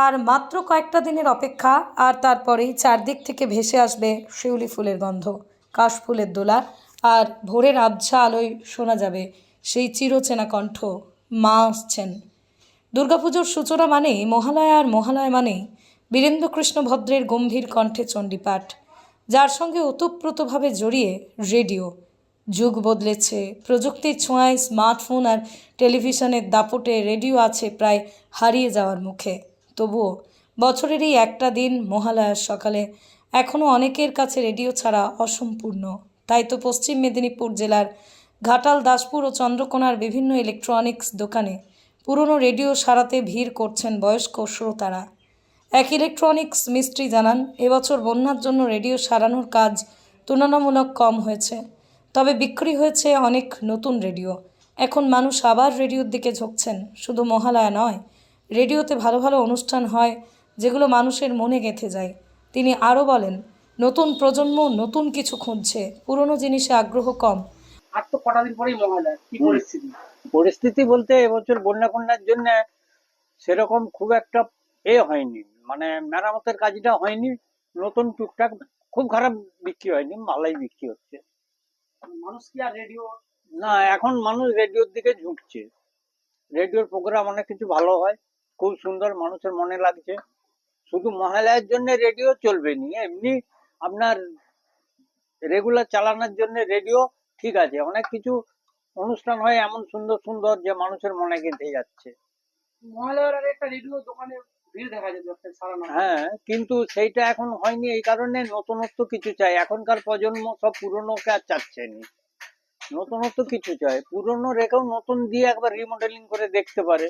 আর মাত্র কয়েকটা দিনের অপেক্ষা, আর তারপরেই চারদিক থেকে ভেসে আসবে শিউলি ফুলের গন্ধ কাশফুলের দোলা, আর ভোরের আবছা আলোয় শোনা যাবে সেই চিরচেনা কণ্ঠ, মা আসছেন। দুর্গাপুজোর সূচনা মানেই মহালয়া, আর মহালয়া মানেই বীরেন্দ্রকৃষ্ণ ভদ্রের গম্ভীর কণ্ঠে চণ্ডীপাঠ, যার সঙ্গে ওতপ্রোতভাবে জড়িয়ে রেডিও। যুগ বদলেছে, প্রযুক্তির ছোঁয়ায় স্মার্টফোন আর টেলিভিশনের দাপটে রেডিও আছে প্রায় হারিয়ে যাওয়ার মুখে। তবুও বছরের এই একটা দিন মহালয়ার সকালে এখনও অনেকের কাছে রেডিও ছাড়া অসম্পূর্ণ। তাই তো পশ্চিম মেদিনীপুর জেলার ঘাটাল, দাসপুর ও চন্দ্রকোনার বিভিন্ন ইলেকট্রনিক্স দোকানে পুরনো রেডিও সারাতে ভিড় করছেন বয়স্ক শ্রোতারা। এক ইলেকট্রনিক্স মিস্ত্রি জানান, এবছর বন্যার জন্য রেডিও সারানোর কাজ তুলনামূলক কম হয়েছে। তবে বিক্রি হয়েছে অনেক নতুন রেডিও। এখন মানুষ আবার রেডিওর দিকে ঝুঁকছেন। শুধু মহালয়া নয় রেডিওতে ভালো ভালো অনুষ্ঠান হয় যেগুলো মানুষের মনে গেঁথে যায়। তিনি আরও বলেন নতুন প্রজন্ম নতুন কিছু খুঁজছে পুরনো জিনিসে আগ্রহ কম। আর তো কটা দিন পরেই মহালয়া কি পরিস্থিতি? পরিস্থিতি বলতে এবছর বন্যা কন্যার জন্য সেরকম খুব একটা এ হয়নি। মানে মেরামতের কাজটা হয়নি নতুন টুকটাক খুব খারাপ বিক্রি হয়নি মালাই বিক্রি হচ্ছে। মানুষ কি আর রেডিও? না এখন মানুষ রেডিওর দিকে ঝুঁকছে। রেডিওর প্রোগ্রাম অনেক কিছু ভালো হয় খুব সুন্দর মানুষের মনে লাগছে। শুধু মহালয়ার জন্য রেডিও চলবে নি এমনি আপনার রেগুলার চালানোর জন্য রেডিও ঠিক আছে। অনেক কিছু অনুষ্ঠান হয় এমন সুন্দর সুন্দর যে মানুষের মনে গেঁথে যাচ্ছে। মহালয়ার একটা রেডিও দোকানে ভিড় দেখা যেত হ্যাঁ কিন্তু সেইটা এখন হয়নি এই কারণে নতুনত্ব কিছু চাই। এখনকার প্রজন্ম সব পুরনোকে আর চাচ্ছে নি। নতুনত্ব কিছু চাই। পুরনো রেখেও নতুন দিয়ে একবার রিমডেলিং করে দেখতে পারে।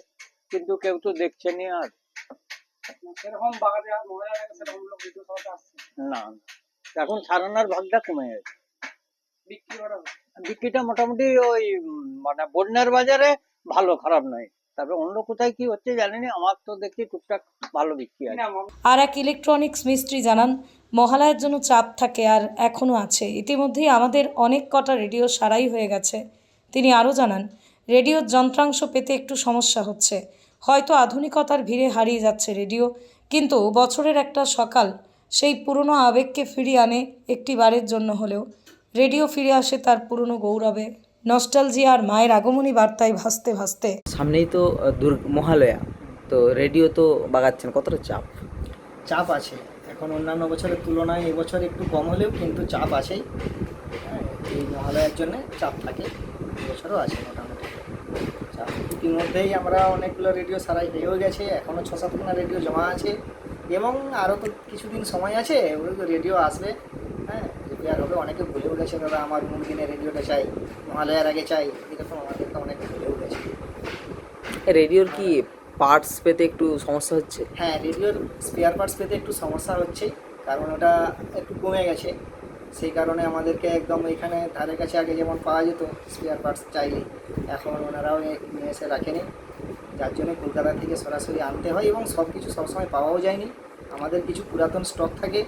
কিন্তু কেউ তো দেখছে নি আর। সেরকম বাগানে আর মহালয়ার আগে সেরকম লোক আসছে। না এখন সারানোর ভাগটা কমে গেছে বিক্রি করা বিক্রিটা মোটামুটি ওই মানে বন্যার বাজারে ভালো খারাপ নয়। তবে অন্য কোথায় কি হচ্ছে জানি না আমার তো দেখছি টুকটাক ভালো বিক্রি আছে। না আর এক ইলেকট্রনিক্স মিস্ত্রি জানান মহালয়ার জন্য চাপ থাকে আর এখনও আছে। ইতিমধ্যেই আমাদের অনেক কটা রেডিও সারাই হয়ে গেছে। তিনি আরও জানান রেডিওর যন্ত্রাংশ পেতে একটু সমস্যা হচ্ছে। হয়তো আধুনিকতার ভিড়ে হারিয়ে যাচ্ছে রেডিও। কিন্তু বছরের একটা সকাল সেই পুরনো আবেগকে ফিরিয়ে আনে একটি বারের জন্য হলেও। রেডিও ফিরে আসে তার পুরনো গৌরবে। নস্টালজিয়া আর মায়ের আগমনী বার্তায় ভাসতে ভাসতে। সামনেই তো দুর্গ মহালয়া। তো রেডিও তো বাগাচ্ছেন কতটা চাপ? চাপ আছে। এখন অন্যান্য বছরের তুলনায় এবছর একটু কম হলেও কিন্তু চাপ আছেই। হ্যাঁ, এই মহালয়ার জন্য চাপ থাকে। এবছরও আছে মোটামুটি। ইতিমধ্যেই আমরা অনেকগুলো রেডিও সারাই হয়েও গেছে এখনও ছ সাতখানা রেডিও জমা আছে এবং আরও তো কিছুদিন সময় আছে ওই রেডিও আসবে। হ্যাঁ রিপেয়ার হবে অনেকে ভুলেও গেছে দাদা আমার মূল দিনে রেডিওটা চাই? মহালয়ার আগে চাই? এরকম আমাদেরকে অনেকে ভুলেও গেছে। রেডিওর কি পার্টস পেতে একটু সমস্যা হচ্ছে? হ্যাঁ রেডিওর স্পেয়ার পার্টস পেতে একটু সমস্যা হচ্ছে কারণ ওটা একটু কমে গেছে। সেই কারণে আমাদেরকে একদম এখানে ধারের কাছে আগে যেমন পাওয়া যেত স্পেয়ার পার্টস চাইলে এখন ওনারাও নিয়ে এসে রাখেনি। যার জন্য কলকাতা থেকে সরাসরি আনতে হয় এবং সব কিছু সবসময় পাওয়াও যায়নি। আমাদের কিছু পুরাতন স্টক থাকে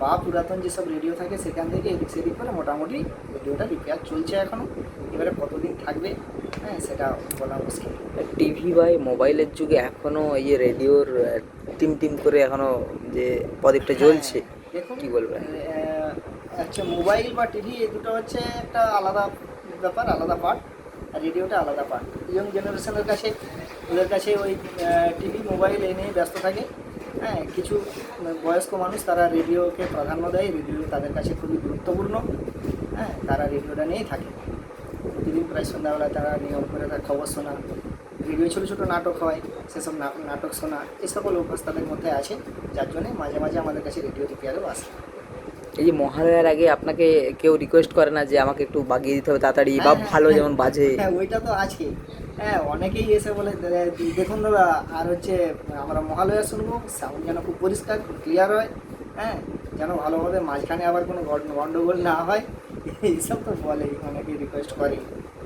বা পুরাতন যেসব রেডিও থাকে সেখান থেকে এদিক সেদিক করে মোটামুটি রেডিওটা রিপেয়ার চলছে এখনও এবারে কতদিন থাকবে? হ্যাঁ সেটা বলা মুশকিল। টিভি বা মোবাইলের যুগে এখনও এই যে রেডিওর টিম টিম করে এখনও যে প্রদীপটা জ্বলছে দেখুন কি বলবেন? আহ, হচ্ছে মোবাইল বা টিভি এই দুটো হচ্ছে একটা আলাদা ব্যাপার আলাদা পার্ট আর রেডিওটা আলাদা পার্ট ইয়ং জেনারেশনের কাছে ওদের কাছে ওই টিভি মোবাইল এই নিয়ে ব্যস্ত থাকে। হ্যাঁ কিছু বয়স্ক মানুষ তারা রেডিওকে প্রাধান্য দেয় রেডিও তাদের কাছে খুবই গুরুত্বপূর্ণ। হ্যাঁ তারা রেডিওটা নিয়েই থাকে। প্রতিদিন প্রায় সন্ধ্যাবেলায় তারা নিয়ম করে তার খবর শোনা রেডিও ছোটো ছোটো নাটক হয় সেসব নাটক শোনা এই সকল অভ্যাস তাদের মধ্যে আছে যার জন্যে মাঝে মাঝে আমাদের কাছে রেডিও রিপেয়ারও আসে। এই যে মহালয়ার আগে আপনাকে কেউ রিকোয়েস্ট করে না যে আমাকে একটু বাগিয়ে দিতে হবে তাড়াতাড়ি বা হ্যাঁ, ভালো হ্যাঁ, যেমন বাজে? হ্যাঁ ওইটা তো আছে। হ্যাঁ অনেকেই এসে বলে দেখুন দাদা আর হচ্ছে আমরা মহালয়া শুনব সাউন্ড যেন খুব পরিষ্কার খুব ক্লিয়ার হয় হ্যাঁ যেন ভালোভাবে মাঝখানে আবার কোনো গন্ডগোল না হয়। এইসব তো বলে অনেকেই রিকোয়েস্ট করে।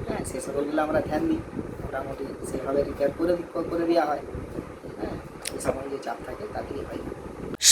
হ্যাঁ সে সকলগুলো আমরা ধ্যান দিই। মোটামুটি সেইভাবে রিপেয়ার করে করে দেওয়া হয়। হ্যাঁ এই সময় যে চাপ থাকে তাতেই হয়।